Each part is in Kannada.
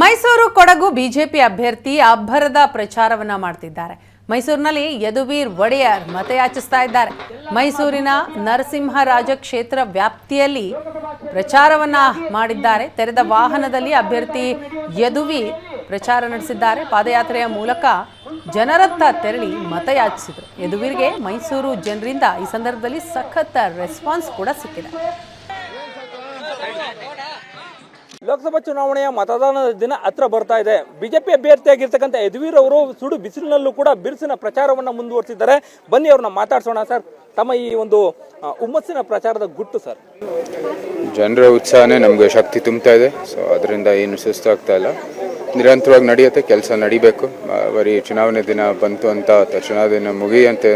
ಮೈಸೂರು ಕೊಡಗು ಬಿಜೆಪಿ ಅಭ್ಯರ್ಥಿ ಅಬ್ಬರದ ಪ್ರಚಾರವನ್ನ ಮಾಡ್ತಿದ್ದಾರೆ. ಮೈಸೂರಿನಲ್ಲಿ ಯದುವೀರ್ ಒಡೆಯರ್ ಮತಯಾಚಿಸ್ತಾ ಇದ್ದಾರೆ. ಮೈಸೂರಿನ ನರಸಿಂಹರಾಜ ಕ್ಷೇತ್ರ ವ್ಯಾಪ್ತಿಯಲ್ಲಿ ಪ್ರಚಾರವನ್ನ ಮಾಡಿದ್ದಾರೆ. ತೆರೆದ ವಾಹನದಲ್ಲಿ ಅಭ್ಯರ್ಥಿ ಯದುವೀರ್ ಪ್ರಚಾರ ನಡೆಸಿದ್ದಾರೆ. ಪಾದಯಾತ್ರೆಯ ಮೂಲಕ ಜನರತ್ತ ತೆರಳಿ ಮತಯಾಚಿಸಿದರು. ಯದುವೀರ್ಗೆ ಮೈಸೂರು ಜನರಿಂದ ಈ ಸಂದರ್ಭದಲ್ಲಿ ಸಖತ್ ರೆಸ್ಪಾನ್ಸ್ ಕೂಡ ಸಿಕ್ಕಿದೆ. ಲೋಕಸಭಾ ಚುನಾವಣೆಯ ಮತದಾನದ ದಿನ ಹತ್ರ ಬರ್ತಾ ಇದೆ. ಬಿಜೆಪಿ ಅಭ್ಯರ್ಥಿಯಾಗಿರ್ತಕ್ಕಂಥ ಯದುವೀರ್ ಅವರು ಸುಡು ಬಿಸಿಲಿನಲ್ಲೂ ಕೂಡ ಬಿರುಸಿನ ಪ್ರಚಾರವನ್ನ ಮುಂದುವರಿಸಿದ್ದಾರೆ. ಬನ್ನಿ ಅವ್ರನ್ನ ಮಾತಾಡ್ಸೋಣ ಸರ್. ತಮ್ಮ ಈ ಒಂದು ಹುಮ್ಮಸ್ಸಿನ ಪ್ರಚಾರದ ಗುಟ್ಟು ಸರ್. ಜನರ ಉತ್ಸಾಹನೇ ನಮಗೆ ಶಕ್ತಿ ತುಂಬ್ತಾ ಇದೆ. ಸೊ ಅದರಿಂದ ಏನು ಸುಸ್ತಾಗ್ತಾ ಇಲ್ಲ. ನಿರಂತರವಾಗಿ ನಡೆಯುತ್ತೆ, ಕೆಲಸ ನಡಿಬೇಕು. ಬರೀ ಚುನಾವಣೆ ದಿನ ಬಂತು ಅಂತ ಚುನಾವಣೆ ದಿನ ಮುಗಿಯಂತೆ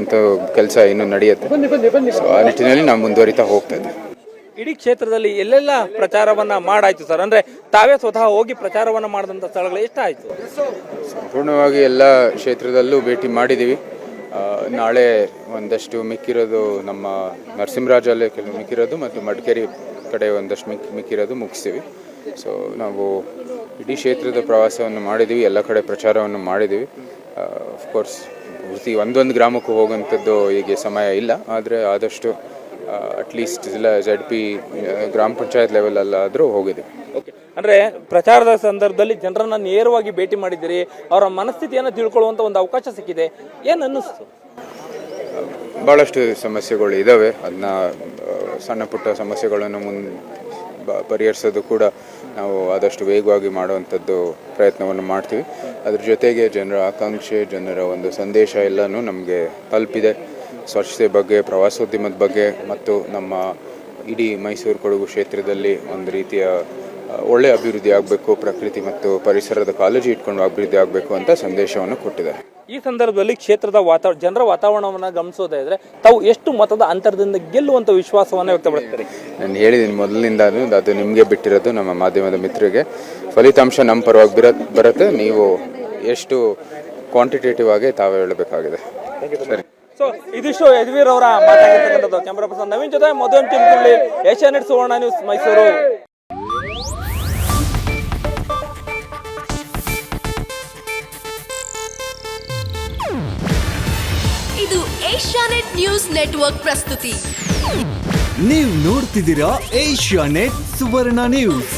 ಅಂತ ಕೆಲಸ ಇನ್ನೂ ನಡೆಯುತ್ತೆ. ಸೊ ಆ ನಿಟ್ಟಿನಲ್ಲಿ ನಾವು ಮುಂದುವರಿತಾ ಹೋಗ್ತಾ ಇದ್ದೀವಿ. ಇಡೀ ಕ್ಷೇತ್ರದಲ್ಲಿ ಎಲ್ಲೆಲ್ಲ ಪ್ರಚಾರವನ್ನ ಮಾಡಾಯ್ತು ಸರ್? ಅಂದ್ರೆ ತಾವೇ ಸ್ವತಃ ಹೋಗಿ ಪ್ರಚಾರವನ್ನ ಮಾಡಿದಂಥ ಸ್ಥಳಗಳು ಎಷ್ಟಾಯ್ತು? ಸಂಪೂರ್ಣವಾಗಿ ಎಲ್ಲ ಕ್ಷೇತ್ರದಲ್ಲೂ ಭೇಟಿ ಮಾಡಿದ್ದೀವಿ ನಾಳೆ ಒಂದಷ್ಟು ಮಿಕ್ಕಿರೋದು ನಮ್ಮ ನರಸಿಂಹರಾಜಲ್ಲೇ ಕೆಲವು ಮಿಕ್ಕಿರೋದು ಮತ್ತು ಮಡಿಕೇರಿ ಕಡೆ ಒಂದಷ್ಟು ಮಿಕ್ಕಿ ಮಿಕ್ಕಿರೋದು ಮುಗಿಸ್ತೀವಿ. ಸೊ ನಾವು ಇಡೀ ಕ್ಷೇತ್ರದ ಪ್ರವಾಸವನ್ನು ಮಾಡಿದ್ದೀವಿ ಎಲ್ಲ ಕಡೆ ಪ್ರಚಾರವನ್ನು ಮಾಡಿದ್ದೀವಿ ಕೋರ್ಸ್ ಪ್ರತಿ ಒಂದೊಂದು ಗ್ರಾಮಕ್ಕೂ ಹೋಗುವಂಥದ್ದು ಈಗ ಸಮಯ ಇಲ್ಲ. ಆದರೆ ಆದಷ್ಟು ಅಟ್ಲೀಸ್ಟ್ ಜಿಲ್ಲಾ ಜೆಡ್ ಪಿ ಗ್ರಾಮ ಪಂಚಾಯತ್ ಲೆವೆಲಲ್ಲಾದರೂ ಹೋಗಿದ್ದೀವಿ ಓಕೆ ಅಂದ್ರೆ ಪ್ರಚಾರದ ಸಂದರ್ಭದಲ್ಲಿ ಜನರನ್ನು ನೇರವಾಗಿ ಭೇಟಿ ಮಾಡಿದ್ದೀರಿ ಅವರ ಮನಸ್ಥಿತಿಯನ್ನು ತಿಳ್ಕೊಳ್ಳುವಂಥ ಒಂದು ಅವಕಾಶ ಸಿಕ್ಕಿದೆ. ಏನ್ ಅನ್ನಿಸ್ತು? ಭಾಳಷ್ಟು ಸಮಸ್ಯೆಗಳು ಇದ್ದಾವೆ ಅದನ್ನ ಸಣ್ಣ ಪುಟ್ಟ ಸಮಸ್ಯೆಗಳನ್ನು ಮುನ್ ಪರಿಹರಿಸೋದು ಕೂಡ ನಾವು ಆದಷ್ಟು ವೇಗವಾಗಿ ಮಾಡುವಂಥದ್ದು ಪ್ರಯತ್ನವನ್ನು ಮಾಡ್ತೀವಿ. ಅದ್ರ ಜೊತೆಗೆ ಜನರ ಆಕಾಂಕ್ಷೆ ಜನರ ಒಂದು ಸಂದೇಶ ಎಲ್ಲನೂ ನಮಗೆ ತಲುಪಿದೆ. ಸ್ವಚ್ಛತೆ ಬಗ್ಗೆ ಪ್ರವಾಸೋದ್ಯಮದ ಬಗ್ಗೆ ಮತ್ತು ನಮ್ಮ ಇಡೀ ಮೈಸೂರು ಕೊಡಗು ಕ್ಷೇತ್ರದಲ್ಲಿ ಒಂದು ರೀತಿಯ ಒಳ್ಳೆಯ ಅಭಿವೃದ್ಧಿ ಆಗಬೇಕು ಪ್ರಕೃತಿ ಮತ್ತು ಪರಿಸರದ ಕಾಳಜಿ ಇಟ್ಕೊಂಡು ಅಭಿವೃದ್ಧಿ ಆಗಬೇಕು ಅಂತ ಸಂದೇಶವನ್ನು ಕೊಟ್ಟಿದ್ದಾರೆ. ಈ ಸಂದರ್ಭದಲ್ಲಿ ಕ್ಷೇತ್ರದ ವಾತಾವರಣ ಜನರ ವಾತಾವರಣವನ್ನು ಗಮನಿಸೋದಾದರೆ ತಾವು ಎಷ್ಟು ಮತದ ಅಂತರದಿಂದ ಗೆಲ್ಲುವಂಥ ವಿಶ್ವಾಸವನ್ನು ವ್ಯಕ್ತಪಡಿಸ್ತಾರೆ? ನಾನು ಹೇಳಿದ್ದೀನಿ ಮೊದಲಿನಿಂದಾನು ಅದು ನಿಮಗೆ ಬಿಟ್ಟಿರೋದು ನಮ್ಮ ಮಾಧ್ಯಮದ ಮಿತ್ರರಿಗೆ. ಫಲಿತಾಂಶ ನಮ್ಮ ಪರವಾಗಿ ಬಿರ ಬರುತ್ತೆ. ನೀವು ಎಷ್ಟು ಕ್ವಾಂಟಿಟೇಟಿವ್ ಆಗಿ ತಾವೇ ಹೇಳಬೇಕಾಗಿದೆ. ಸರಿ. ಸೊ ಇದಿಷ್ಟು ಯದುವೀರ್ ಅವರ ಮಾತಾಗಿರ್ತಕ್ಕಂಥದ್ದು ಕ್ಯಾಮರಾ ಪರ್ಸನ್ ನವೀನ್ ಜೊತೆ ಮಧುವನ್ ಏಷ್ಯಾ ಏಷ್ಯಾನೆಟ್ ಸುವರ್ಣ ನ್ಯೂಸ್ ಮೈಸೂರು. ಇದು ಏಷ್ಯಾನೆಟ್ ನ್ಯೂಸ್ ನೆಟ್ವರ್ಕ್ ಪ್ರಸ್ತುತಿ. ನೀವು ನೋಡ್ತಿದ್ದೀರಾ ಏಷ್ಯಾ ನೆಟ್ ಸುವರ್ಣ ನ್ಯೂಸ್.